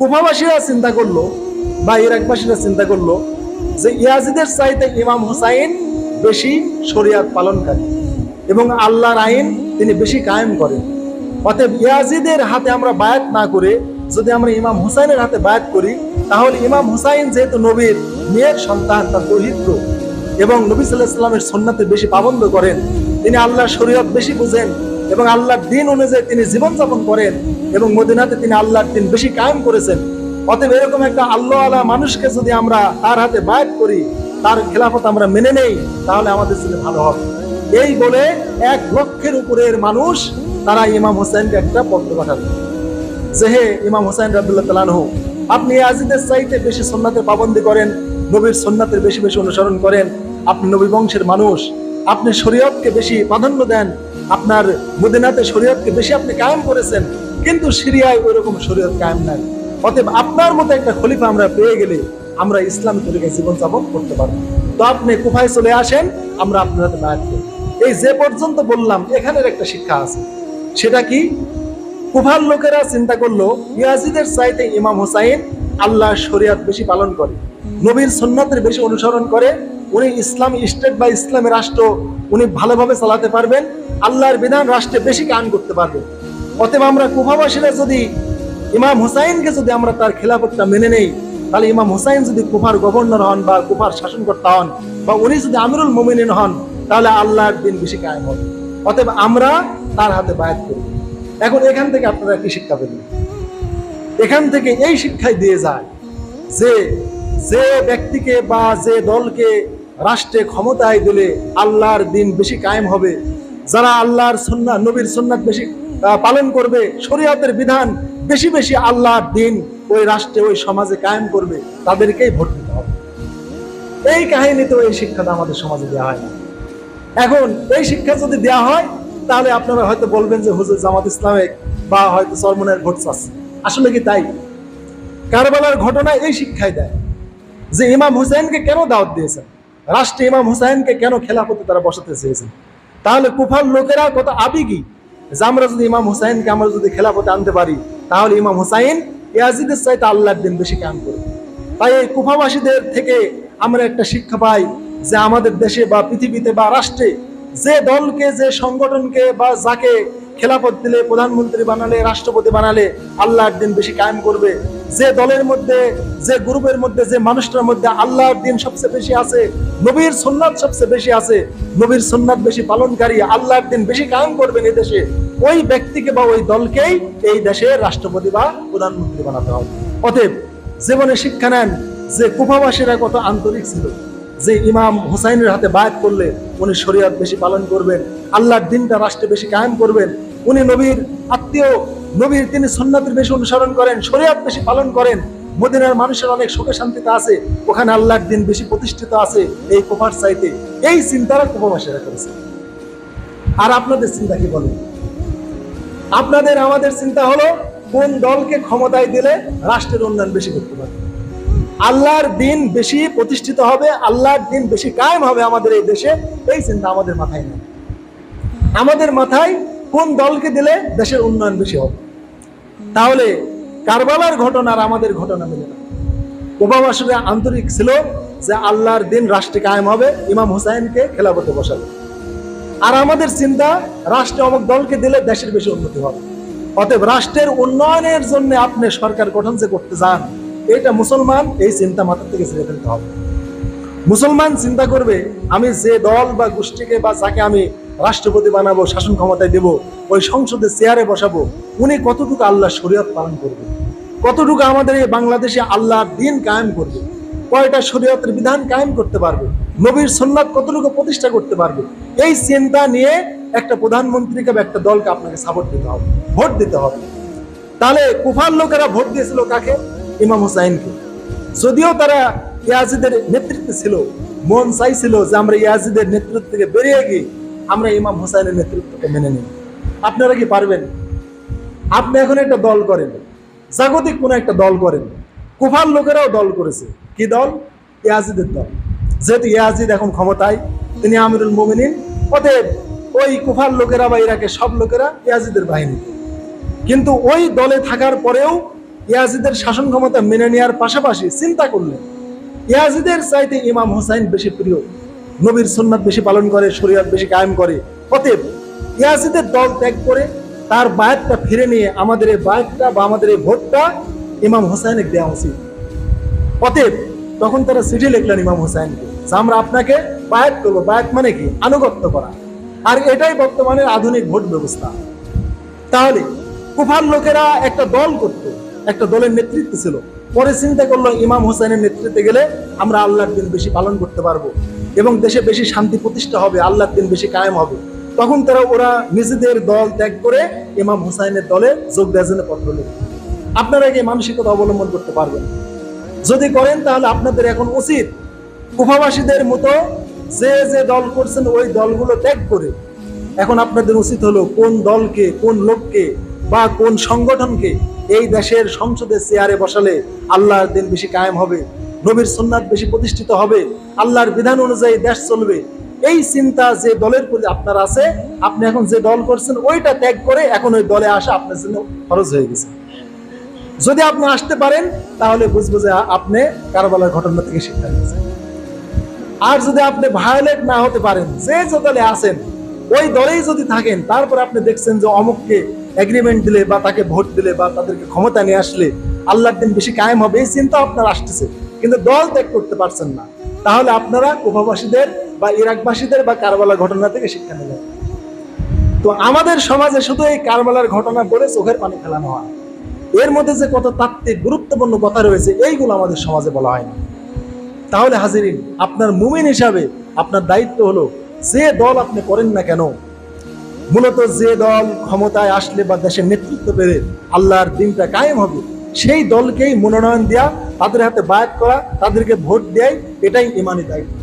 কুফাবাসীরা চিন্তা করল বা ইরাকবাসীরা চিন্তা করল যে ইয়াজিদের চাইতে ইমাম হুসাইন বেশি শরিয়াত পালনকারী এবং আল্লাহর আইন তিনি বেশি কায়েম করেন। অতএব ইয়াজিদের হাতে আমরা বায়াত না করে যদি আমরা ইমাম হুসাইনের হাতে বায়াত করি, তাহলে ইমাম হুসাইন যেহেতু নবীর মেয়ের সন্তান, তার দরিদ্র এবং নবী সাল্লাহ সাল্লামের সন্ন্যাতে বেশি পাবন্দ করেন, তিনি আল্লাহর শরীয়ত বেশি বুঝেন এবং আল্লাহর দিন অনুযায়ী তিনি জীবনযাপন করেন এবং মদিনাতে তিনি আল্লাহর দিন বেশি কায়েম করেছেন। অতএব এরকম একটা আল্লাহ আলা মানুষকে যদি আমরা তার হাতে বায়াত করি, তার খেলাফত আমরা মেনে নেই, তাহলে আমাদের জন্য ভালো হবে। এই বলে এক লক্ষের উপরের মানুষ তারা ইমাম হোসেনকে একটা পত্র পাঠালো যে হে ইমাম হোসেন রাবুল্লাহ তালানহু আপনি আজিদের চাইতে বেশি সন্ন্যাতের পাবন্দি করেন, নবীর সন্ন্যাতের বেশি বেশি অনুসরণ করেন। আপনি নবী বংশের মানুষ আপনি শরীয়তকে বেশি প্রাধান্য দেন, আপনার মদিনাতে শরীয়তকে বেশি আপনি কায়েম করেছেন, কিন্তু সিরিয়ায় ওই রকম শরীয়ত কায়েম নাই। অতএব আপনার মতো একটা খলিফা আমরা পেয়ে গেলে আমরা ইসলাম তরিকায় জীবনযাপন করতে পারব তো আপনি কুফায় চলে আসেন, আমরা আপনার হাতে বায়াত করি। এই যে পর্যন্ত বললাম, এখানের একটা শিক্ষা আছে। সেটা কি? কুফার লোকেরা চিন্তা করল, ইয়াজিদের চাইতে ইমাম হুসাইন আল্লাহ শরিয়াত বেশি পালন করে, নবীর সুন্নাতের বেশি অনুসরণ করে উনি ইসলাম, স্টেট বা ইসলামী রাষ্ট্র, উনি ভালোভাবে চালাতে পারবেন। আল্লাহর বিধান রাষ্ট্রে বেশি কান করতে পারবেন। অতএব আমরা কুফাবাসীরা যদি, ইমাম হুসাইনকে যদি আমরা তার খেলাফতটা মেনে নেই, তাহলে ইমাম হুসাইন যদি কুফার গভর্নর হন বা কুফার শাসনকর্তা হন, বা উনি যদি আমিরুল মোমিনিন হন, তাহলে আল্লাহর দিন বেশি কায়েম হবে। অতএব আমরা তার হাতে বায়াত করি এখন এখান থেকে আপনারা কি শিক্ষা পেলেন? এখান থেকে এই শিক্ষাই দিয়ে যায় যে যে ব্যক্তিকে বা যে দলকে রাষ্ট্রে ক্ষমতায় দিলে আল্লাহর দিন বেশি কায়েম হবে। যারা আল্লাহর সুন্নাহ, নবীর সুন্নাত বেশি পালন করবে, শরীয়তের বিধান বেশি বেশি আল্লাহর দিন ওই রাষ্ট্রে, ওই সমাজে কায়েম করবে, তাদেরকেই ভোট দিতে হবে। এই কাহিনীতে এই শিক্ষাটা আমাদের সমাজে দেওয়া হয় না। এখন এই শিক্ষা যদি দেওয়া হয়, তাহলে আপনারা হয়তো বলবেন যে, হুজুর, জামাত ইসলামিক বা হয়তো সরমনের ভোট চাচ্ছে আসলে কি তাই? কারবালার ঘটনা এই শিক্ষায় দেয় যে, ইমাম হুসাইনকে কেন দাওয়াত দিয়েছেন? রাষ্ট্রে ইমাম হুসাইনকে কেন খেলাফতে তারা বসাতে চেয়েছেন? তাহলে কুফার লোকেরা কত আবেগী যে আমরা যদি ইমাম হুসাইনকে আমরা যদি খেলাফতে আনতে পারি, তাহলে ইমাম হুসাইন ইয়াজিদের চাইতে আল্লাহর দিন বেশি কাম করবে। তাই এই কুফাবাসীদের থেকে আমরা একটা শিক্ষা পাই যে আমাদের দেশে বা পৃথিবীতে বা রাষ্ট্রে যে দলকে, যে সংগঠনকে বা যাকে খেলাফত দিলে, প্রধানমন্ত্রী বানালে, রাষ্ট্রপতি বানালে আল্লাহর দিন বেশি কায়েম করবে। যে দলের মধ্যে, যে গ্রুপের মধ্যে, যে মানুষটার মধ্যে আল্লাহর দিন সবচেয়ে বেশি আছে, নবীর সুন্নাত সবচেয়ে বেশি আছে, নবীর সুন্নাত বেশি পালনকারী, আল্লাহর দিন বেশি কায়েম করবেন এই দেশে, ওই ব্যক্তিকে বা ওই দলকেই এই দেশের রাষ্ট্রপতি বা প্রধানমন্ত্রী বানাতে হবে। অতএব জীবনে শিক্ষা নেন যে কুফাবাসীরা কত আন্তরিক ছিল। যে ইমাম হুসাইনের হাতে বায়াত করলে উনি শরীয়ত বেশি পালন করবেন, আল্লাহর দিনটা রাষ্ট্রে বেশি কায়েম করবেন, উনি নবীর আত্মীয়, নবীর তিনি সুন্নাতের বেশি অনুসরণ করেন, শরীয়ত বেশি পালন করেন, মদিনার মানুষের অনেক সুখে শান্তিতে আছে, ওখানে আল্লাহর দিন বেশি প্রতিষ্ঠিত আছে এই কুফার চাইতে। এই চিন্তারা কুফাবাসীরা করেছে। আর আপনাদের চিন্তা কি বলেন? আপনাদের আমাদের চিন্তা হলো কোন দলকে ক্ষমতায় দিলে রাষ্ট্রের উন্নয়ন বেশি করতে পারবে? আল্লাহর দিন বেশি প্রতিষ্ঠিত হবে, আল্লাহর দিন বেশি কায়েম হবে আমাদের এই দেশে, এই চিন্তা আমাদের মাথায় নেই। আমাদের মাথায় কোন দলকে দিলে দেশের উন্নয়ন বেশি হবে? তাহলে কারবালার ঘটনা আর আমাদের ঘটনা মিলে না। ওবাবাসীরা আন্তরিক ছিল যে আল্লাহর দিন রাষ্ট্রে কায়েম হবে, ইমাম হুসাইনকে খেলাফতে বসাবে। আর আমাদের চিন্তা, রাষ্ট্রে অমুক দলকে দিলে দেশের বেশি উন্নতি হবে। অতএব রাষ্ট্রের উন্নয়নের জন্য আপনি সরকার গঠন যে করতে যান এটা মুসলমান, এই চিন্তা মাথার থেকে ছেড়ে ফেলতে হবে। মুসলমান চিন্তা করবে, আমি যে দল বা গোষ্ঠীকে বা যাকে আমি রাষ্ট্রপতি বানাবো, শাসন ক্ষমতায় দেব, ওই সংসদে চেয়ারে বসাবো, উনি কতটুকু আল্লাহ শরীয়ত পালন করবে? কতটুকু আমাদের এই বাংলাদেশে আল্লাহর দিন কায়েম করবে? কয়টা শরীয়তের বিধান কায়েম করতে পারবে? নবীর সন্ন্যাত কতটুকু প্রতিষ্ঠা করতে পারবে? এই চিন্তা নিয়ে একটা প্রধানমন্ত্রীকে বা একটা দলকে আপনাকে সাপোর্ট দিতে হবে, ভোট দিতে হবে। তাহলে কুফার লোকেরা ভোট দিয়েছিল কাকে? ইমাম হুসাইনকে। যদিও তারা ইয়াজিদের নেতৃত্বে ছিল, মন চাইছিল যে আমরা ইয়াজিদের নেতৃত্ব থেকে বেরিয়ে গিয়ে আমরা ইমাম হুসাইনের নেতৃত্বকে মেনে নিই। আপনারা কি পারবেন? আপনি এখন একটা দল করেন। জাগতিক কোনো একটা দল করেন। কুফার লোকেরাও দল করেছে। কি দল? ইয়াজিদের দল। যেহেতু ইয়াজিদ এখন ক্ষমতায়, তিনি আমিরুল মোমিনিন। অতএব ওই কুফার লোকেরা বা ইরাকের সব লোকেরা ইয়াজিদের বাহিনী। কিন্তু ওই দলে থাকার পরেও ইয়াজিদের শাসন ক্ষমতা মেনে নেওয়ার পাশাপাশি চিন্তা করলেন ইয়াজিদের চাইতে ইমাম হোসাইন বেশি প্রিয়, নবীর সুন্নাত বেশি পালন করে, শরীয়ত বেশি কায়েম করে। অতএব ইয়াজিদের দল ত্যাগ করে তার বায়াতটা ফিরে নিয়ে আমাদের এই বায়াতটা বা আমাদের এই ভোটটা ইমাম হোসাইনের দেওয়া উচিত। অতএব তখন তারা চিঠি লিখলেন ইমাম হোসাইনকে যে আমরা আপনাকে বায়াত করব। বায়াত মানে কি? আনুগত্য করা। আর এটাই বর্তমানের আধুনিক ভোট ব্যবস্থা। তাহলে কুফার লোকেরা একটা দল করত। একটা দলের নেতৃত্ব ছিল। পরে চিন্তা করল ইমাম হোসেনের নেতৃত্বে গেলে আমরা আল্লাহর দিন বেশি পালন করতে পারব এবং দেশে বেশি শান্তি প্রতিষ্ঠা হবে, আল্লাহর দিন বেশি কায়েম হবে। তখন তারা ওরা নিজেদের দল ত্যাগ করে ইমাম হুসাইনের দলে যোগ দেওয়ার জন্য পত্র লিখে আপনারা কি মানসিকতা অবলম্বন করতে পারবেন? যদি করেন তাহলে আপনাদের এখন উচিত কুফাবাসীদের মতো যে যে দল করছেন ওই দলগুলো ত্যাগ করে। এখন আপনাদের উচিত হলো কোন দলকে, কোন লোককে বা কোন সংগঠনকে এই দেশের সংসদে চেয়ারে বসালে আল্লাহর দিন বেশি কায়েম হবে, নবীর সুন্নাত বেশি প্রতিষ্ঠিত হবে, আল্লাহর বিধান অনুযায়ী দেশ চলবে, এই চিন্তা যে দলের প্রতি আপনার আছে, আপনি এখন যে দল করছেন, ওইটা ত্যাগ করে এখন ওই দলে আসা আপনার জন্য খরচ হয়ে গেছে। যদি আপনি আসতে পারেন, তাহলে বুঝব যে আপনি কারবালার ঘটনা থেকে শিক্ষা নিয়েছেন। আর যদি আপনি ভায়োলেট না হতে পারেন, যে যে দলে আছেন, ওই দলেই যদি থাকেন, তারপর আপনি দেখছেন যে অমুককে এগ্রিমেন্ট দিলে বা তাকে ভোট দিলে বা তাদেরকে ক্ষমতা নিয়ে আসলে আল্লাহর দিন বেশি কায়েম হবে, এই চিন্তা আপনার আসতেছে। কিন্তু দল ত্যাগ করতে পারছেন না। তাহলে আপনারা কুফাবাসীদের বা ইরাকবাসীদের বা কারবালা ঘটনা থেকে শিক্ষা নেবেন তো আমাদের সমাজে শুধু এই কারবালার ঘটনা বলে চোখের পানি ফেলানো হয়। এর মধ্যে যে কত তাত্ত্বিক, গুরুত্বপূর্ণ কথা রয়েছে, এইগুলো আমাদের সমাজে বলা হয় না। তাহলে হাজিরিন, আপনার মুমিন হিসাবে আপনার দায়িত্ব হলো, যে দল আপনি করেন না কেন মূলত যে দল ক্ষমতায় আসলে বা দেশের নেতৃত্ব পেলে আল্লাহর দিনটা কায়েম হবে, সেই দলকেই মনোনয়ন দেওয়া তাদের হাতে বায়াত করা, তাদেরকে ভোট দেয় এটাই ইমানি দায়িত্ব।